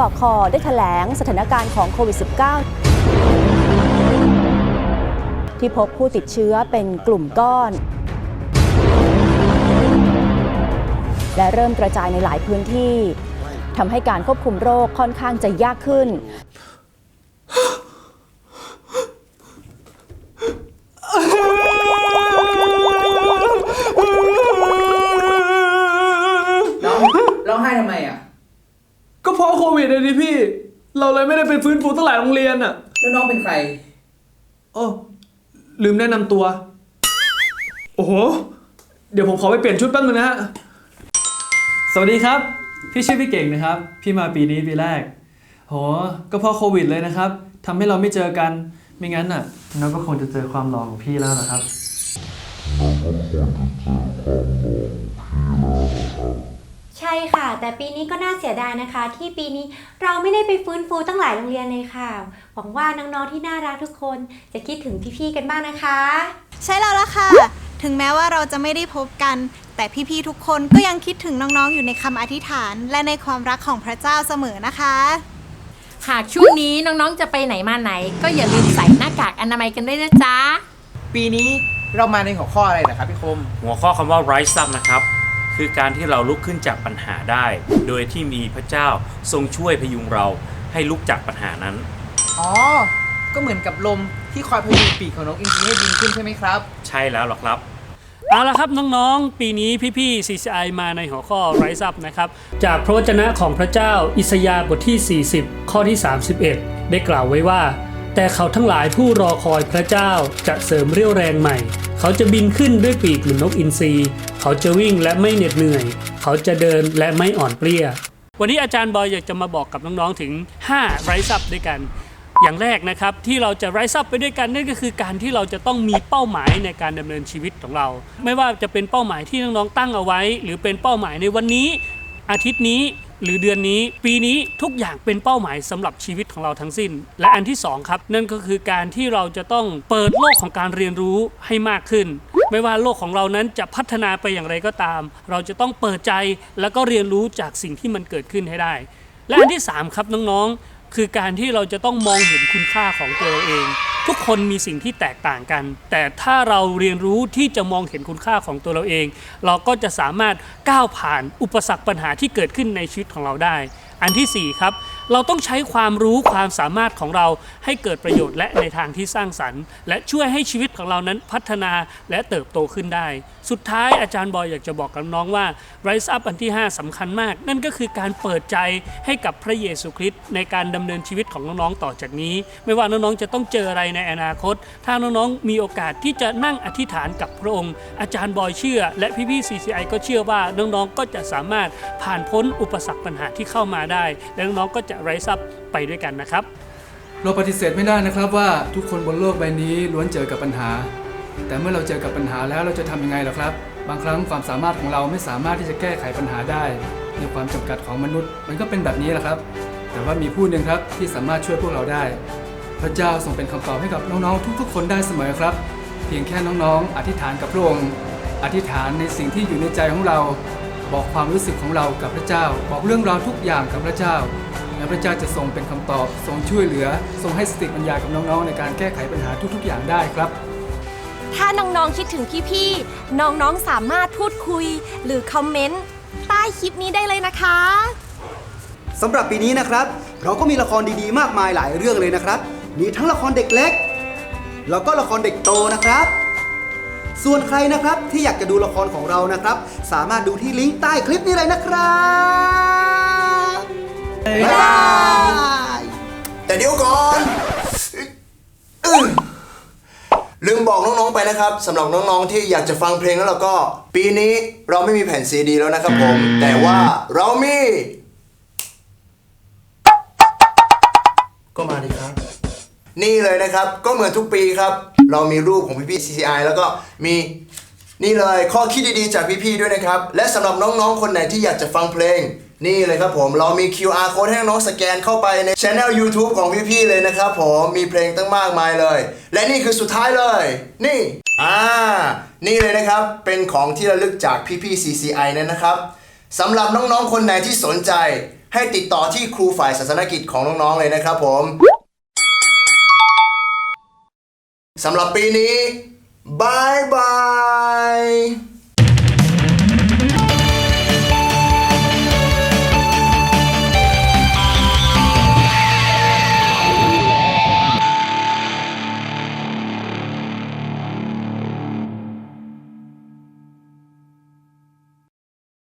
บคได้แถลงสถานการณ์ของโควิด -19 ที่พบผู้ติดเชื้อเป็นกลุ่มก้อน และเริ่มกระจายในหลายพื้นที่ทำให้การควบคุมโรคค่อนข้างจะยากขึ้น ร้องร้องไห้ทำไมอะ ก็เพราะโควิ ดเลยดิพี่ เราเลยไม่ได้ไปฟื้นฟูตั้งหลายโรงเรียนอะ แล้วน้องเป็นใคร โอ้ลืมแนะนำตัว โอ้โห เดี๋ยวผมขอไปเปลี่ยนชุดแป๊บนึงนะฮะ สวัสดีครับ พี่ชื่อพี่เก่งนะครับ พี่มาปีนี้ปีแรก โห ก็เพราะโควิดเลยนะครับทำให้เราไม่เจอกัน ไม่งั้นน่ะเราก็คงจะเจอความหล่อของพี่แล้วนะครับ ใช่ค่ะ แต่ปีนี้ก็น่าเสียดายนะคะ ที่ปีนี้เราไม่ได้ไปฟื้นฟูตั้งหลายโรงเรียนเลยค่ะ หวังว่าน้องๆที่น่ารักทุกคนจะคิดถึงพี่ๆกันบ้างนะคะ ใช่แล้วล่ะค่ะ ถึงแม้ว่าเราจะไม่ได้พบกัน แต่พี่ๆทุกคนก็ยังคิดถึงน้องๆ อยู่ในคำอธิษฐาน และในความรักของพระเจ้าเสมอนะคะ หากช่วงนี้น้องๆจะไปไหนมาไหน ก็อย่าลืมใส่หน้ากากอนามัยกันด้วยนะจ๊ะ ปีนี้เรามาในหัวข้ออะไรนะครับพี่คม หัวข้อคำว่า rise up นะครับ คือการที่เราลุกขึ้นจากปัญหาได้ โดยที่มีพระเจ้าทรงช่วยพยุงเราให้ลุกจากปัญหานั้น อ๋อ ก็เหมือนกับลมที่คอยพยุงปีกของนกอินทรีให้บินขึ้นใช่ไหมครับ ใช่แล้วหรอครับ เอาละครับน้องๆ ปีนี้พี่ๆ CCI มาในหัวข้อ Rise Up นะครับ จากพระวจนะของพระเจ้าอิสยาห์บทที่ 40 ข้อที่ 31 ได้กล่าวไว้ว่า แต่เขาทั้งหลายผู้รอคอยพระเจ้าจะเสริมเรี่ยวแรงใหม่ เขาจะบินขึ้นด้วยปีกเหมือนนกอินทรีเขาจะวิ่งและไม่เหน็ดเหนื่อย เขาจะเดินและไม่อ่อนเปลี้ย วันนี้อาจารย์บอยอยากจะมาบอกกับน้องๆถึง5 Rise Up ด้วยกัน อย่างแรกนะครับที่เราจะ rise up ไปด้วยกันนั่นก็คือการที่เราจะต้องมีเป้าหมายในการดำเนินชีวิตของเรา ไม่ว่าจะเป็นเป้าหมายที่น้องๆตั้งเอาไว้ หรือเป็นเป้าหมายในวันนี้อาทิตย์นี้ หรือเดือนนี้ ปีนี้ทุกอย่างเป็นเป้าหมายสำหรับชีวิตของเราทั้งสิ้น และอันที่สองครับ นั่นก็คือการที่เราจะต้องเปิดโลกของการเรียนรู้ให้มากขึ้น ไม่ว่าโลกของเรานั้นจะพัฒนาไปอย่างไรก็ตาม เราจะต้องเปิดใจแล้วก็เรียนรู้จากสิ่งที่มันเกิดขึ้นให้ได้ และอันที่สามครับน้องๆคือการที่เราจะต้องมองเห็นคุณค่าของตัวเราเอง ทุกคนมีสิ่งที่แตกต่างกัน แต่ถ้าเราเรียนรู้ที่จะมองเห็นคุณค่าของตัวเราเอง เราก็จะสามารถก้าวผ่านอุปสรรคปัญหาที่เกิดขึ้นในชีวิตของเราได้ อันที่สี่ครับ เราต้องใช้ความรู้ความสามารถของเราให้เกิดประโยชน์และในทางที่สร้างสรรค์ และช่วยให้ชีวิตของเรานั้นพัฒนาและเติบโตขึ้นได้ สุดท้ายอาจารย์บอยอยากจะบอกกับน้องว่า Rise Up อันที่ 5สำคัญมาก นั่นก็คือการเปิดใจให้กับพระเยซูคริสต์ในการดำเนินชีวิตของน้องๆต่อจากนี้ ไม่ว่าน้องๆจะต้องเจออะไรในอนาคต ถ้าน้องๆมีโอกาสที่จะนั่งอธิษฐานกับพระองค์ อาจารย์บอยเชื่อ และพี่ๆ CCI ก็เชื่อว่าน้องๆก็จะสามารถผ่านพ้นอุปสรรคปัญหาที่เข้ามาได้ และน้องๆก็จะ Rise Up ไปด้วยกันนะครับ เราปฏิเสธไม่ได้นะครับว่าทุกคนบนโลกใบนี้ล้วนเจอกับปัญหา แต่เมื่อเราเจอกับปัญหาแล้วเราจะทำยังไงล่ะครับ บางครั้งความสามารถของเราไม่สามารถที่จะแก้ไขปัญหาได้ ในความจำกัดของมนุษย์ มันก็เป็นแบบนี้แหละครับ แต่ว่ามีผู้หนึ่งครับที่สามารถช่วยพวกเราได้ พระเจ้าทรงเป็นคำตอบให้กับน้องๆ ทุกๆ คนได้เสมอครับ เพียงแค่น้องๆ อธิษฐานกับพระองค์อธิษฐานในสิ่งที่อยู่ในใจของเรา บอกความรู้สึกของเรากับพระเจ้า บอกเรื่องราวทุกอย่างกับพระเจ้า และพระเจ้าจะทรงเป็นคำตอบ ทรงช่วยเหลือ ทรงให้สติปัญญากับน้องๆ ในการแก้ไขปัญหาทุกๆ อย่างได้ครับ ถ้าน้องๆ คิดถึงพี่ๆ น้องๆ สามารถพูดคุย หรือคอมเมนต์ใต้คลิปนี้ได้เลยนะคะสำหรับปีนี้นะครับ เราก็มีละครดีๆ มากมายหลายเรื่องเลยนะครับ มีทั้งละครเด็กเล็ก แล้วก็ละครเด็กโตนะครับ ส่วนใครนะครับที่อยากจะดูละครของเรานะครับ สามารถดูที่ลิงก์ใต้คลิปนี้เลยนะครับ น้องๆไปนะครับสำหรับน้องๆที่อยากจะฟังเพลงแล้วเราก็ ปีนี้เราไม่มีแผ่นซีดีแล้วนะครับผม แต่ว่าเรามี ก็มาดีครับ นี่เลยนะครับก็เหมือนทุกปีครับ เรามีรูปของพี่ๆ CCI แล้วก็มีนี่เลยข้อคิดดีๆจากพี่ๆด้วยนะครับ และสำหรับน้องๆคนไหนที่อยากจะฟังเพลง นี่เลยครับผมเรามี QR code ให้น้องสแกนเข้าไปในช anel YouTube ของพี่ๆเลยนะครับผมมีเพลงตั้งมากมายเลย และนี่คือสุดท้ายเลย นี่อ่านี่เลยนะครับเป็นของที่ระลึกจากพี่ๆ CCI นั่นนะครับสำหรับน้องๆคนไหนที่สนใจ ให้ติดต่อที่ครูฝ่ายศาสนกิจของน้องๆเลยนะครับผมสำหรับปีนี้บายบาย